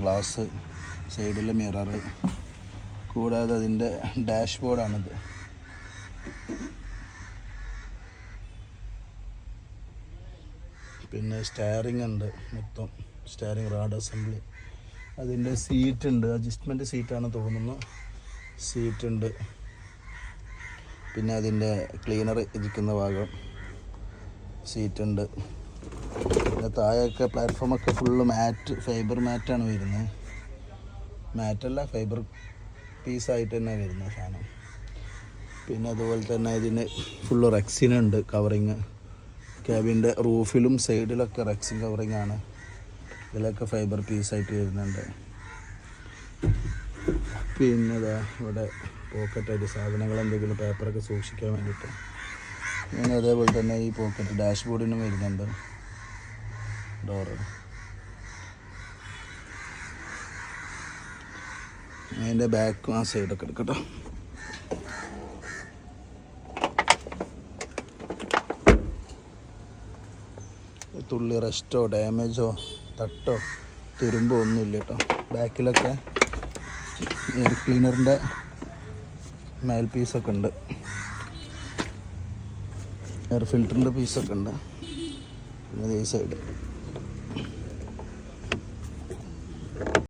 Glass സൈഡിലെ mirror കൂടാതെ അതിന്റെ ഡാഷ് ബോർഡാണിത് പിന്നെ സ്റ്റയറിംഗ് ഉണ്ട് മൊത്തം. സ്റ്റയറിംഗ് റാഡ് അസംബ്ലി അതിന്റെ സീറ്റ് ഉണ്ട്. അഡ്ജസ്റ്റ്മെന്റ് സീറ്റാണ് തോന്നുന്നു. സീറ്റ് ഉണ്ട്. പിന്നെ അതിന്റെ ക്ലീനർ ഇരിക്കുന്ന ഭാഗം. സീറ്റ് ഉണ്ട്. പിന്നെ താഴെയൊക്കെ പ്ലാറ്റ്ഫോമൊക്കെ ഫുള്ള് മാറ്റ് ഫൈബർ മാറ്റാണ് വരുന്നത്. മാറ്റല്ല ഫൈബർ പീസായിട്ട് തന്നെ വരുന്നത് സാധനം. പിന്നെ അതുപോലെ തന്നെ ഇതിന് ഫുള്ള് റെക്സിനുണ്ട് കവറിങ് ക്യാബിന്റെ റൂഫിലും സൈഡിലൊക്കെ റെക്സിൻ കവറിങ് ആണ്. ഇതിലൊക്കെ ഫൈബർ പീസായിട്ട് വരുന്നുണ്ട്. പിന്നെ ഇവിടെ പോക്കറ്റായിട്ട് സാധനങ്ങൾ എന്തെങ്കിലും പേപ്പറൊക്കെ സൂക്ഷിക്കാൻ വേണ്ടിയിട്ട്. പിന്നെ അതേപോലെ തന്നെ ഈ പോക്കറ്റ് ഡാഷ്ബോർഡിനും വരുന്നുണ്ട്. ഡോറ് അതിന്റെ ബാക്കും ആ സൈഡൊക്കെ എടുക്കട്ടോ. തുള്ളി റെസ്റ്റോ ഡാമേജോ തട്ടോ തുരുമ്പോ ഒന്നുമില്ല കേട്ടോ. ബാക്കിലൊക്കെ എയർ ക്ലീനറിന്റെ മേൽ പീസൊക്കെ ഉണ്ട്. എയർ ഫിൽറ്ററിന്റെ പീസൊക്കെ ഉണ്ട്. പിന്നെ ഈ സൈഡ്